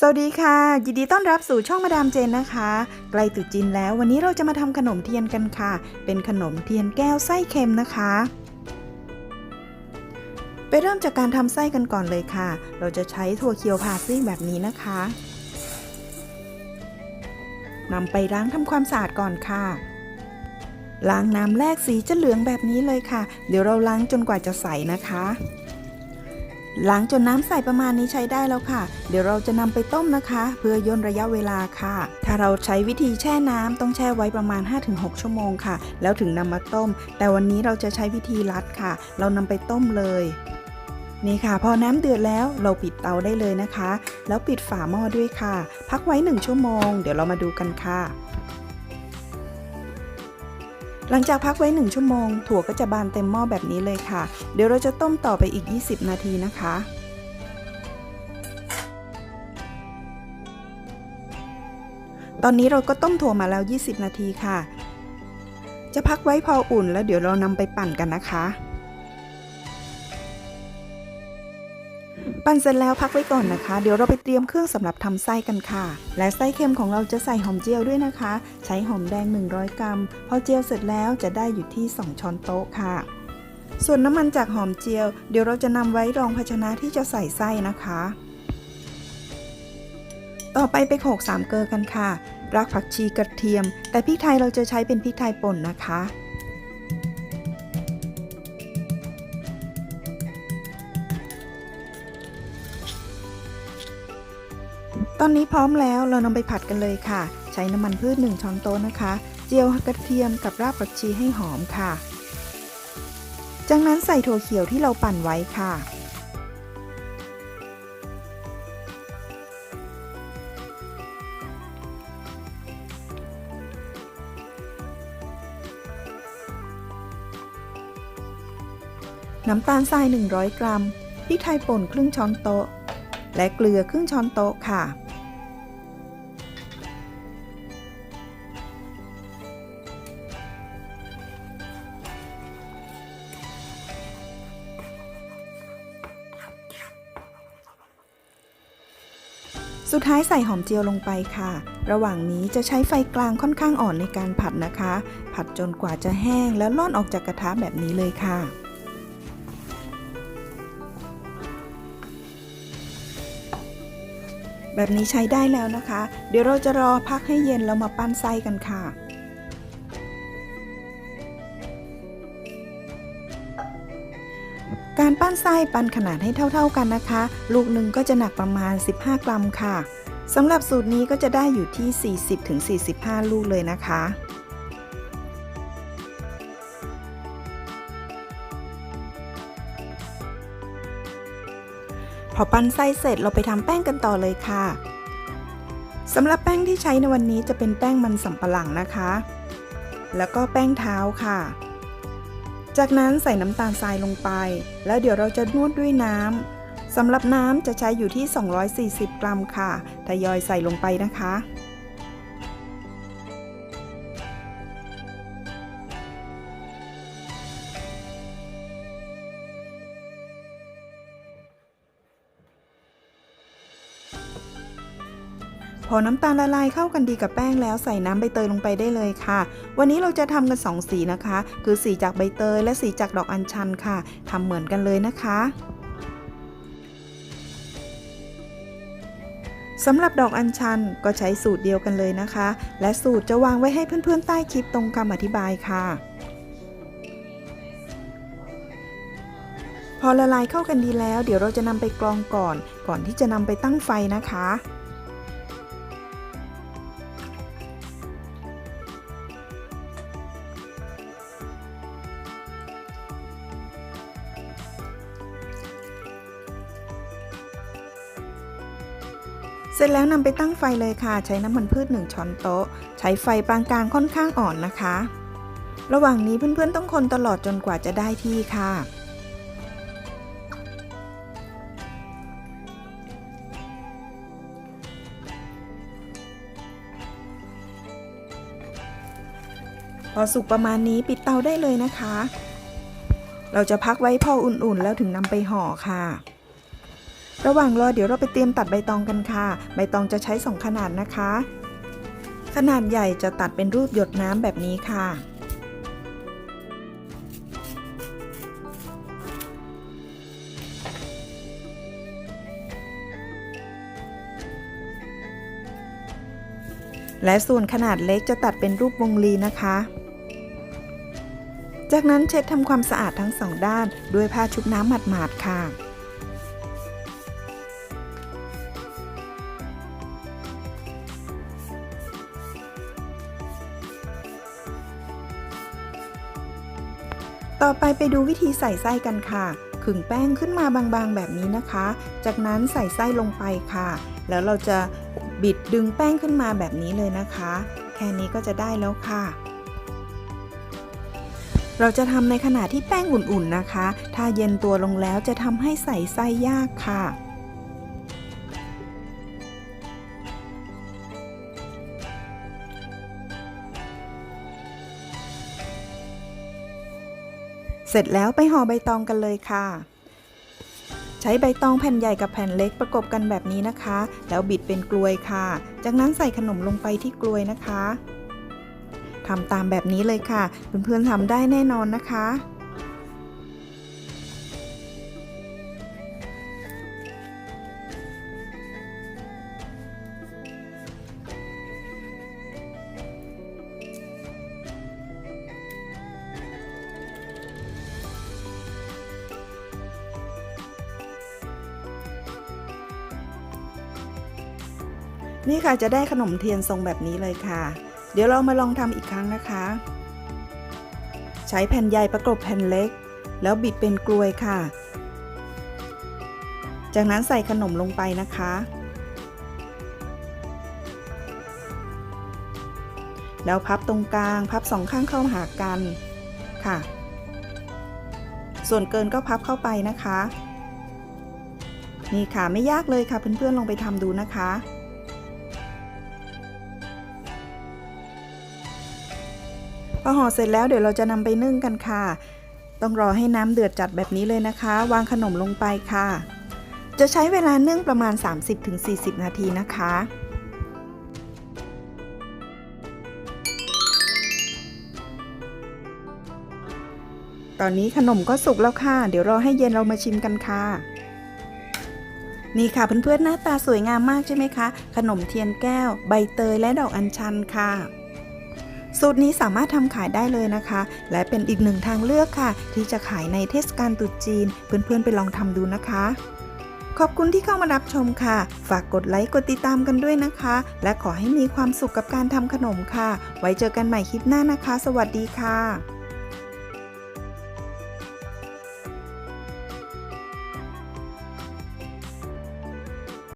สวัสดีค่ะ ยินดีต้อนรับสู่ช่องมาดามเจนนะคะ ใกล้ตรุษจีนแล้ววันนี้เราจะมาทำขนมเทียนกันค่ะ เป็นขนมเทียนแก้วไส้เค็มนะคะ ไปเริ่มจากการทำไส้กันก่อนเลยค่ะ เราจะใช้ถั่วเขียวพาซี่แบบนี้นะคะนำไปล้างทำความสะอาดก่อนค่ะล้างน้ำแรกสีจะเหลืองแบบนี้เลยค่ะ เดี๋ยวเราล้างจนกว่าจะใสนะคะ ล้างจนน้ำใสประมาณนี้ใช้ได้แล้วค่ะ เดี๋ยวเราจะนำไปต้มนะคะ เพื่อย่นระยะเวลาค่ะ ถ้าเราใช้วิธีแช่น้ำต้องแช่ไว้ประมาณ 5-6 ชั่วโมงค่ะ แล้วถึงนำมาต้ม แต่วันนี้เราจะใช้วิธีรัดค่ะ เรานำไปต้มเลย นี่ค่ะ พอน้ำเดือดแล้วเราปิดเตาได้เลยนะคะ แล้วปิดฝาหม้อด้วยค่ะ พักไว้ 1 ชั่วโมง เดี๋ยวเรามาดูกันค่ะ หลังจากพักไว้ 1 ชั่วโมง ถั่วก็จะบานเต็มหม้อแบบนี้เลยค่ะ เดี๋ยวเราจะต้มต่อไปอีก 20 นาทีนะคะตอนนี้เราก็ต้มถั่วมาแล้ว 20 นาทีค่ะ จะพักไว้พออุ่นแล้วเดี๋ยวเรานำไปปั่นกันนะคะ ปั่นเสร็จแล้วพักไว้ก่อนนะคะ เดี๋ยวเราไปเตรียมเครื่องสำหรับทำไส้กันค่ะ และไส้เค็มของเราจะใส่หอมเจียวด้วยนะคะ ใช้หอมแดง 100 กรัม พอเจียวเสร็จแล้วจะได้อยู่ที่ 2 ช้อนโต๊ะค่ะ ส่วนน้ำมันจากหอมเจียว เดี๋ยวเราจะนำไว้รองภาชนะที่จะใส่ไส้นะคะ ต่อไปไปโขกสามเกลือกันค่ะ รากผักชีกระเทียม แต่พริกไทยเราจะใช้เป็นพริกไทยป่นนะคะ อนนี้พร้อมแล้วเรานำไปผัดกันเลยค่ะ ใช้น้ำมันพืช1ช้อนโต๊ะนะคะ เจียวกระเทียมกับรากผักชีให้หอมค่ะ จากนั้นใส่ถั่วเขียวที่เราปั่นไว้ค่ะน้ำตาลทราย 100 กรัม พริกไทยป่นครึ่งช้อนโต๊ะ และเกลือครึ่งช้อนโต๊ะค่ะ สุดท้ายใส่หอมเจียวลงไปค่ะ ระหว่างนี้จะใช้ไฟกลางค่อนข้างอ่อนในการผัดนะคะ ผัดจนกว่าจะแห้งแล้วล่อนออกจากกระทะแบบนี้เลยค่ะแบบนี้ใช้ได้แล้วนะคะ เดี๋ยวเราจะรอพักให้เย็นแล้วมาปั้นไส้กันค่ะ การปั้นไส้ปั้นขนาดให้เท่า ๆกันนะคะ ลูกหนึ่งก็จะหนักประมาณ 15 กรัมค่ะสำหรับสูตรนี้ก็จะได้อยู่ที่ 40-45 ลูกเลยนะคะพอปั้นไส้เสร็จเราไปทำแป้งกันต่อเลยค่ะสำหรับแป้งที่ใช้ในวันนี้จะเป็นแป้งมันสำปะหลังนะคะ แล้วก็แป้งเท้าค่ะ จากนั้นใส่น้ำตาลทรายลงไป แล้วเดี๋ยวเราจะนวดด้วยน้ำสำหรับน้ำจะใช้อยู่ที่ 240 กรัมค่ะ ทยอยใส่ลงไปนะคะ อน้ำตาลละลายเข้ากันดีกับแป้งแล้วใส่น้ำใบเตยลงไปได้เลยค่ะ วันนี้เราจะทำกัน 2 สีนะคะ คือสีจากใบเตยและสีจากดอกอัญชันค่ะทำเหมือนกันเลยนะคะสำหรับดอกอัญชันก็ใช้สูตรเดียวกันเลยนะคะ และสูตรจะวางไว้ให้เพื่อนๆใต้คลิปตรงคำอธิบายค่ะ พอละลายเข้ากันดีแล้ว เดี๋ยวเราจะนำไปกรองก่อน ก่อนที่จะนำไปตั้งไฟนะคะ เสร็จแล้วนำไปตั้งไฟเลยค่ะ ใช้น้ำมันพืช 1 ช้อนโต๊ะ ใช้ไฟปานกลางค่อนข้างอ่อนนะคะ ระหว่างนี้เพื่อนๆต้องคนตลอดจนกว่าจะได้ที่ค่ะ พอสุกประมาณนี้ปิดเตาได้เลยนะคะ เราจะพักไว้พออุ่นๆ แล้วถึงนำไปห่อค่ะ ระหว่างรอเดี๋ยวเราไปเตรียมตัดใบตองกันค่ะ ใบตองจะใช้สองขนาดนะคะ ขนาดใหญ่จะตัดเป็นรูปหยดน้ำแบบนี้ค่ะและส่วนขนาดเล็กจะตัดเป็นรูปวงรีนะคะ จากนั้นเช็ดทำความสะอาดทั้งสองด้านด้วยผ้าชุบน้ำหมาดๆค่ะ ต่อไปไปดูวิธีใส่ไส้กันค่ะ ขึงแป้งขึ้นมาบางๆแบบนี้นะคะ จากนั้นใส่ไส้ลงไปค่ะ แล้วเราจะบิดดึงแป้งขึ้นมาแบบนี้เลยนะคะ แค่นี้ก็จะได้แล้วค่ะ เราจะทำในขณะที่แป้งอุ่นๆนะคะ ถ้าเย็นตัวลงแล้วจะทำให้ใส่ไส้ยากค่ะ เสร็จแล้วไปห่อใบตองกันเลยค่ะ ใช้ใบตองแผ่นใหญ่กับแผ่นเล็กประกบกันแบบนี้นะคะ แล้วบิดเป็นกลวยค่ะ จากนั้นใส่ขนมลงไปที่กลวยนะคะทำตามแบบนี้เลยค่ะ เพื่อนๆทำได้แน่นอนนะคะ นี่ค่ะจะได้ขนมเทียนทรงแบบนี้เลยค่ะ เดี๋ยวเรามาลองทำอีกครั้งนะคะ ใช้แผ่นใหญ่ประกบแผ่นเล็ก แล้วบิดเป็นกลวยค่ะ จากนั้นใส่ขนมลงไปนะคะ แล้วพับตรงกลาง พับสองข้างเข้าหากันค่ะ ส่วนเกินก็พับเข้าไปนะคะ นี่ค่ะไม่ยากเลยค่ะเพื่อนๆลองไปทำดูนะคะ พอห่อเสร็จแล้วเดี๋ยวเราจะนำไปนึ่งกันค่ะ ต้องรอให้น้ำเดือดจัดแบบนี้เลยนะคะ วางขนมลงไปค่ะ จะใช้เวลานึ่งประมาณ 30-40 นาทีนะคะ ตอนนี้ขนมก็สุกแล้วค่ะ เดี๋ยวรอให้เย็นเรามาชิมกันค่ะนี่ค่ะเพื่อนๆหน้าตาสวยงามมากใช่ไหมคะ ขนมเทียนแก้ว ใบเตยและดอกอัญชันค่ะ สูตรนี้สามารถทำขายได้เลยนะคะ และเป็นอีกหนึ่งทางเลือกค่ะ ที่จะขายในเทศกาลตรุษจีน เพื่อนๆไปลองทำดูนะคะ ขอบคุณที่เข้ามารับชมค่ะ ฝากกดไลค์กดติดตามกันด้วยนะคะ และขอให้มีความสุขกับการทำขนมค่ะ ไว้เจอกันใหม่คลิปหน้านะคะ สวัสดีค่ะ